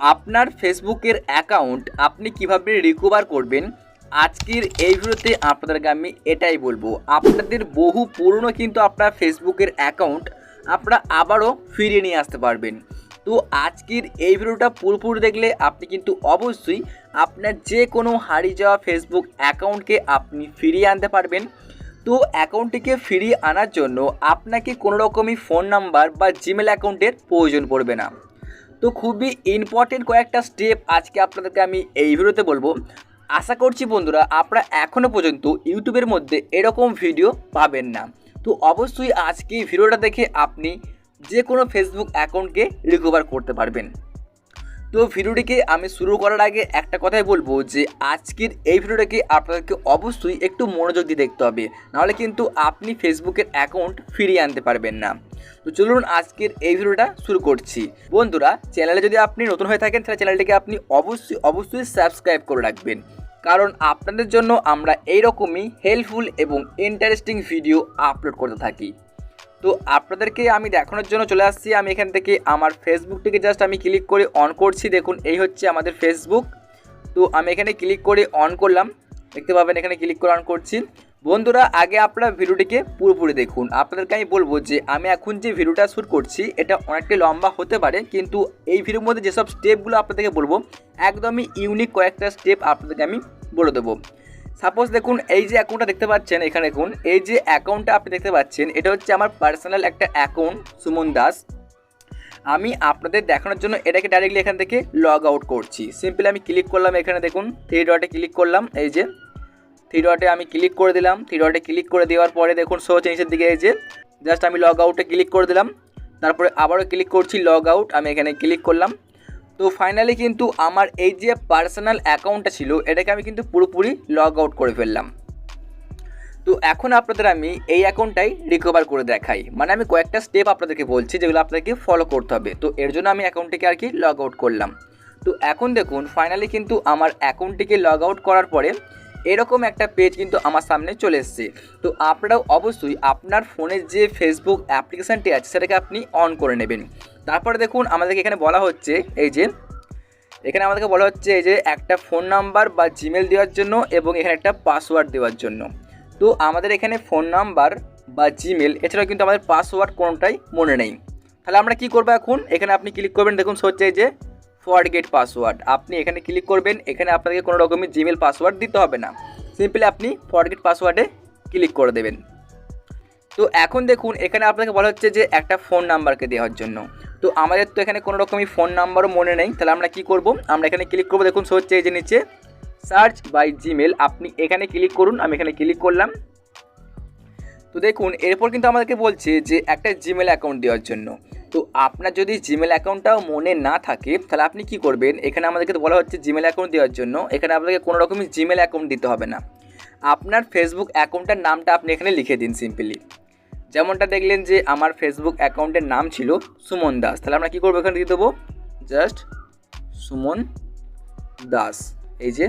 আপনার ফেসবুকের অ্যাকাউন্ট আপনি কীভাবে রিকভার করবেন, আজকের এই ভিডিওতে আপনাদেরকে আমি এটাই বলব। আপনাদের বহু পুরনো কিন্তু আপনার ফেসবুকের অ্যাকাউন্ট আপনারা আবারও ফিরিয়ে নিয়ে আসতে পারবেন। তো আজকের এই ভিডিওটা পুরোপুরি দেখলে আপনি কিন্তু অবশ্যই আপনার যে কোনো হারিয়ে যাওয়া ফেসবুক অ্যাকাউন্টকে আপনি ফিরিয়ে আনতে পারবেন। তো অ্যাকাউন্টটিকে ফিরিয়ে আনার জন্য আপনাকে কোনো রকমই ফোন নাম্বার বা জিমেল অ্যাকাউন্টের প্রয়োজন পড়বে না। তো খুবই ইম্পর্টেন্ট কয়েকটা স্টেপ আজকে আপনাদেরকে আমি এই ভিডিওতে বলব। আশা করছি বন্ধুরা আপনারা এখনও পর্যন্ত ইউটিউবের মধ্যে এরকম ভিডিও পাবেন না। তো অবশ্যই আজকে ভিডিওটা দেখে আপনি যে কোনো ফেসবুক অ্যাকাউন্টকে রিকভার করতে পারবেন। তো ভিডিওটিকে আমি শুরু করার আগে একটা কথাই বলব যে, আজকের এই ভিডিওটাকে আপনাদেরকে অবশ্যই একটু মনোযোগ দিয়ে দেখতে হবে। নাহলে কিন্তু আপনি ফেসবুকের অ্যাকাউন্ট ফিরিয়ে আনতে পারবেন না। তো চলুন আজকের এই ভিডিওটা শুরু করছি। বন্ধুরা, চ্যানেলে যদি আপনি নতুন হয়ে থাকেন, তাহলে চ্যানেলটিকে আপনি অবশ্যই অবশ্যই সাবস্ক্রাইব করে রাখবেন। কারণ আপনাদের জন্য আমরা এইরকমই হেল্পফুল এবং ইন্টারেস্টিং ভিডিও আপলোড করতে থাকি। তো আপনাদেরকে আমি দেখানোর জন্য চলে আসছি। আমি এখান থেকে আমার ফেসবুকটিকে জাস্ট আমি ক্লিক করে অন করছি। দেখুন, এই হচ্ছে আমাদের ফেসবুক তো আমি এখানে ক্লিক করে অন করলাম। দেখতে পাবেন, এখানে ক্লিক করে অন করছি। বন্ধুরা, আগে আপনারা ভিডিওটিকে পুরোপুরি দেখুন। আপনাদেরকে আমি বলব যে, আমি এখন যে ভিডিওটা শ্যুট করছি, এটা অনেকটাই লম্বা হতে পারে, কিন্তু এই ভিডিওর মধ্যে যেসব স্টেপগুলো আপনাদেরকে বলব, একদমই ইউনিক কয়েকটা স্টেপ আপনাদেরকে আমি বলে দেবো। সাপোজ দেখুন, এই যে অ্যাকাউন্টটা দেখতে পাচ্ছেন, এখানে দেখুন, এই যে অ্যাকাউন্টটা আপনি দেখতে পাচ্ছেন, এটা হচ্ছে আমার পার্সোনাল একটা অ্যাকাউন্ট সুমন দাস। আমি আপনাদের দেখানোর জন্য এটাকে ডাইরেক্টলি এখান থেকে লগ আউট করছি। সিম্পলি আমি ক্লিক করলাম এখানে দেখুন থ্রি ডটে ক্লিক করলাম, এই যে থ্রি ডটে আমি ক্লিক করে দিলাম। থ্রি ডটে ক্লিক করে দেওয়ার পরে দেখুন শো নিচের দিকে এসে জাস্ট আমি লগ আউটে ক্লিক করে দিলাম। তারপরে আবারও ক্লিক করছি লগ আউট আমি এখানে ক্লিক করলাম। তো ফাইনালি কিন্তু আমার এই যে পার্সোনাল অ্যাকাউন্টটা ছিল, এটাকে আমি কিন্তু পুরোপুরি লগ আউট করে ফেললাম। তো এখন আপনাদের আমি এই অ্যাকাউন্টটাই রিকভার করে দেখাই। মানে আমি কয়েকটা স্টেপ আপনাদেরকে বলছি, যেগুলো আপনাদেরকে ফলো করতে হবে। তো এর জন্য আমি অ্যাকাউন্টটিকে আর কি লগ আউট করলাম। তো এখন দেখুন ফাইনালি কিন্তু আমার অ্যাকাউন্টটিকে লগ আউট করার পরে এরকম একটা পেজ কিন্তু আমার সামনে চলে এসছে। তো আপনারাও অবশ্যই আপনার ফোনের যে ফেসবুক অ্যাপ্লিকেশানটি আছে, সেটাকে আপনি অন করে নেবেন। তারপরে দেখুন, আমাদেরকে এখানে বলা হচ্ছে, এই যে, এখানে আমাদেরকে বলা হচ্ছে, এই যে, একটা ফোন নাম্বার বা জিমেল দেওয়ার জন্য এবং এখানে একটা পাসওয়ার্ড দেওয়ার জন্য। তো আমাদের এখানে ফোন নাম্বার বা জিমেল এছাড়াও কিন্তু আমাদের পাসওয়ার্ড কোনোটাই মনে নেই। তাহলে আমরা কি করব এখন? এখানে আপনি ক্লিক করবেন, দেখুন, হচ্ছে যে ফরগেট পাসওয়ার্ড। আপনি এখানে ক্লিক করবেন, এখানে আপনাকে কোনো রকমের জিমেল পাসওয়ার্ড দিতে হবে না। সিম্পলি আপনি ফরগেট পাসওয়ার্ডে ক্লিক করে দেবেন। তো এখন দেখুন, এখানে আপনাকে বলা হচ্ছে যে একটা ফোন নাম্বারকে দেওয়ার জন্য। তো আমাদের তো এখানে কোনো রকমই ফোন নাম্বারও মনে নেই। তাহলে আমরা কি করব? আমরা এখানে ক্লিক করব। দেখুন হচ্ছে এই যে নিচে। সার্চ বাই জিমেল আপনি এখানে ক্লিক করুন। আমি এখানে ক্লিক করলাম। তো দেখুন, এরপর কিন্তু আমাদেরকে বলছে যে একটা জিমেল অ্যাকাউন্ট দেওয়ার জন্য। তো আপনার যদি জিমেল অ্যাকাউন্টটাও মনে না থাকে, তাহলে আপনি কি করবেন? এখানে আমাদেরকে বলা হচ্ছে জিমেল অ্যাকাউন্ট দেওয়ার জন্য। এখানে আপনাকে কোনো রকমই জিমেল অ্যাকাউন্ট দিতে হবে না। আপনার ফেসবুক অ্যাকাউন্টের নামটা আপনি এখানে লিখে দিন সিম্পলি যেমনটা দেখলেন যে আমার ফেসবুক অ্যাকাউন্টের নাম ছিল সুমন দাস। তাহলে আমরা কী করব? এখানে দিয়ে দেবো জাস্ট সুমন দাস। এই যে,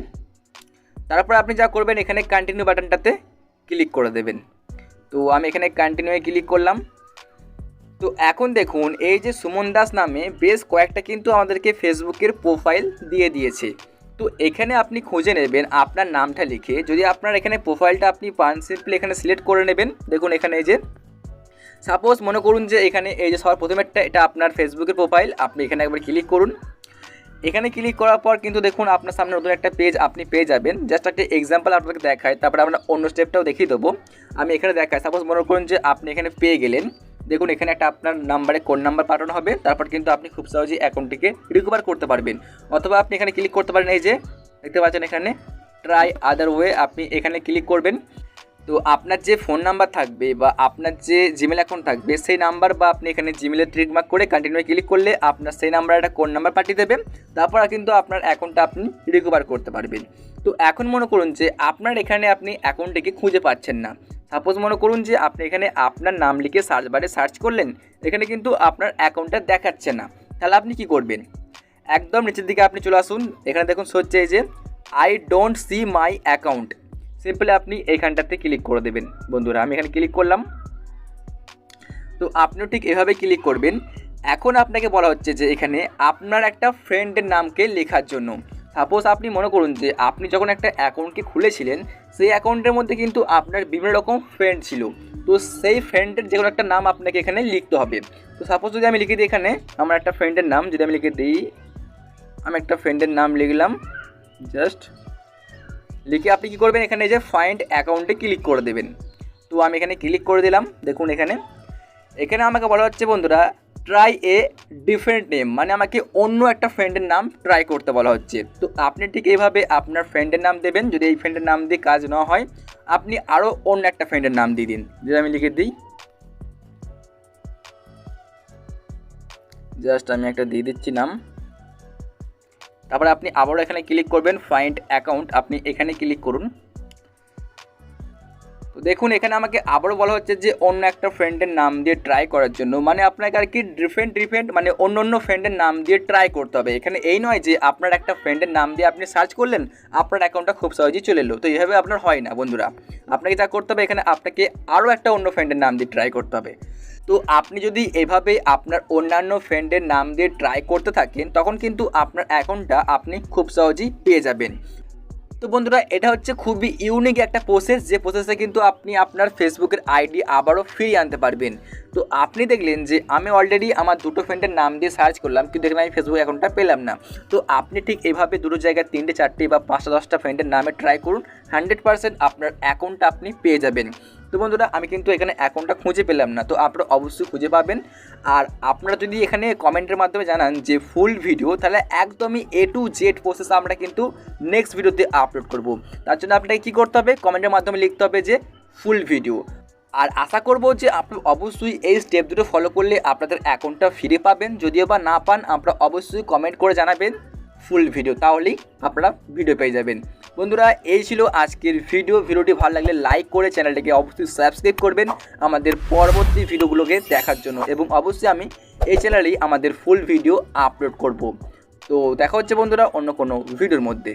তারপর আপনি যা করবেন, এখানে কন্টিনিউ বাটনটাতে ক্লিক করে দেবেন। তো আমি এখানে কন্টিনিউয়ে ক্লিক করলাম। তো এখন দেখুন, এই যে সুমন দাস নামে বেশ কয়েকটা কিন্তু আমাদেরকে ফেসবুকের প্রোফাইল দিয়ে দিয়েছে। তো এখানে আপনি খুঁজে নেবেন আপনার নামটা লিখে। যদি আপনার এখানে প্রোফাইলটা আপনি পান সিম্পলি এখানে সিলেক্ট করে নেবেন। দেখুন এখানে এই যে সাপোজ মনে করুন যে এখানে এই যে সবার প্রথমেরটা এটা আপনার ফেসবুকের প্রোফাইল আপনি এখানে একবার ক্লিক করুন। এখানে ক্লিক করার পর কিন্তু দেখুন আপনার সামনে নতুন একটা পেজ আপনি পেয়ে যাবেন। জাস্ট একটা এক্সাম্পল আপনাকে দেখায়, তারপরে আমরা অন্য স্টেপটাও দেখিয়ে দেবো। আমি এখানে দেখাই সাপোজ মনে করুন যে আপনি এখানে পেয়ে গেলেন। দেখুন, এখানে একটা আপনার নাম্বারে কোড নাম্বার পাঠানো হবে, তারপর কিন্তু আপনি খুব সহজেই অ্যাকাউন্টটিকে রিকভার করতে পারবেন। অথবা আপনি এখানে ক্লিক করতে পারেন এই যে, দেখতে পাচ্ছেন এখানে ট্রাই আদার ওয়ে আপনি এখানে ক্লিক করবেন। তো আপনার যে ফোন নাম্বার থাকবে বা আপনার যে জিমেল অ্যাকাউন্ট থাকবে, সেই নাম্বার বা আপনি এখানে জিমেলে ট্রিকমার্ক করে কন্টিনিউ ক্লিক করলে আপনার সেই নাম্বার একটা কোন নাম্বার পাঠিয়ে দেবেন তারপর কিন্তু আপনার অ্যাকাউন্টটা আপনি রিকভার করতে পারবেন। তো এখন মনে করুন যে, আপনার এখানে আপনি অ্যাকাউন্টটিকে খুঁজে পাচ্ছেন না। সাপোজ মনে করুন যে আপনি এখানে আপনার নাম লিখে সার্চ বারে সার্চ করলেন, এখানে কিন্তু আপনার অ্যাকাউন্টটা দেখাচ্ছে না। তাহলে আপনি কি করবেন? একদম নিচের দিকে আপনি চলে আসুন, এখানে দেখুন হচ্ছে এই যে I don't see my account simply আপনি এইখানটাতে ক্লিক করে দেবেন। বন্ধুরা, আমি এখানে ক্লিক করলাম। তো আপনিও ঠিক এভাবে ক্লিক করবেন। এখন আপনাকে বলা হচ্ছে যে এখানে আপনার একটা ফ্রেন্ডের নামকে লেখার জন্য। সাপোজ আপনি মনে করুন যে আপনি যখন একটা অ্যাকাউন্টকে খুলেছিলেন, সেই অ্যাকাউন্টের মধ্যে কিন্তু আপনার বিভিন্ন রকম ফ্রেন্ড ছিল। তো সেই ফ্রেন্ডের যে কোনো একটা নাম আপনাকে এখানে লিখতে হবে। তো সাপোজ যদি আমি লিখে দিই এখানে, আমার একটা ফ্রেন্ডের নাম, যদি আমি লিখে দিই, আমি একটা ফ্রেন্ডের নাম লিখলাম জাস্ট লিখে আপনি কী করবেন? এখানে যে ফাইন্ড অ্যাকাউন্টে ক্লিক করে দেবেন। তো আমি এখানে ক্লিক করে দিলাম, দেখুন এখানে। এখানে আমাকে বলা হচ্ছে, বন্ধুরা ট্রাই এ ডিফারেন্ট নেম মানে আমাকে অন্য একটা ফ্রেন্ডের নাম ট্রাই করতে বলা হচ্ছে। তো আপনি ঠিক এইভাবে আপনার ফ্রেন্ডের নাম দেবেন, যদি এই ফ্রেন্ডের নাম দিয়ে কাজ না হয়, আপনি আরও অন্য একটা ফ্রেন্ডের নাম দিয়ে দিন। যদি আমি লিখে দিই। জাস্ট আমি একটা দিয়ে দিচ্ছি নাম। তারপরে আপনি আবারও এখানে ক্লিক করবেন ফাইন্ড অ্যাকাউন্ট আপনি এখানে ক্লিক করুন। দেখুন, এখানে আমাকে আবারও বলা হচ্ছে যে অন্য একটা ফ্রেন্ডের নাম দিয়ে ট্রাই করার জন্য। মানে আপনাকে আর কি ডিফারেন্ট ডিফারেন্ট মানে অন্য অন্য ফ্রেন্ডের নাম দিয়ে ট্রাই করতে হবে। এখানে এই নয় যে আপনার একটা ফ্রেন্ডের নাম দিয়ে আপনি সার্চ করলেন, আপনার অ্যাকাউন্টটা খুব সহজেই চলে এলো। তো এইভাবে আপনার হয় না, বন্ধুরা। আপনাকে যা করতে হবে, এখানে আপনাকে আরও একটা অন্য ফ্রেন্ডের নাম দিয়ে ট্রাই করতে হবে। তো আপনি যদি এভাবে আপনার অন্যান্য ফ্রেন্ডের নাম দিয়ে ট্রাই করতে থাকেন, তখন কিন্তু আপনার অ্যাকাউন্টটা আপনি খুব সহজেই পেয়ে যাবেন। তো বন্ধুরা, এটা হচ্ছে খুবই ইউনিক একটা প্রসেস যে প্রসেসে কিন্তু আপনি আপনার ফেসবুকের আইডি আবারও ফিরিয়ে আনতে পারবেন। তো আপনি দেখলেন যে আমি অলরেডি আমার দুটো ফ্রেন্ডের নাম দিয়ে সার্চ করলাম, কিন্তু দেখলাম আমি ফেসবুক অ্যাকাউন্টটা পেলাম না। তো আপনি ঠিক এভাবে দুটো জায়গায় তিনটে, চারটে বা পাঁচটা, দশটা ফ্রেন্ডের নামে ট্রাই করুন হান্ড্রেড পার্সেন্ট আপনার অ্যাকাউন্টটা আপনি পেয়ে যাবেন। তো বন্ধুরা, আমি কিন্তু এখানে অ্যাকাউন্টটা খুঁজে পেলাম না, তো আপনারা অবশ্যই খুঁজে পাবেন। আর আপনারা যদি এখানে কমেন্টের মাধ্যমে জানান যে ফুল ভিডিও তাহলে একদমই এ টু জেড প্রসেস আমরা কিন্তু নেক্সট ভিডিওতে আপলোড করব। তার জন্য আপনাকে কী করতে হবে? কমেন্টের মাধ্যমে লিখতে হবে যে ফুল ভিডিও আর আশা করব যে আপনি অবশ্যই এই স্টেপ দুটো ফলো করলে আপনাদের অ্যাকাউন্টটা ফিরে পাবেন। যদিও বা না পান, আপনারা অবশ্যই কমেন্ট করে জানাবেন ফুল ভিডিও তাহলেই আপনারা ভিডিও পেয়ে যাবেন। বন্ধুরা, এই ছিল আজকের ভিডিও ভিডিওটি ভালো লাগলে লাইক করে চ্যানেলটিকে অবশ্যই সাবস্ক্রাইব করবেন আমাদের পরবর্তী ভিডিওগুলোকে দেখার জন্য। এবং অবশ্যই আমি এই চ্যানেলেই আমাদের ফুল ভিডিও আপলোড করব। তো দেখা হচ্ছে বন্ধুরা অন্য কোনো ভিডিওর মধ্যে।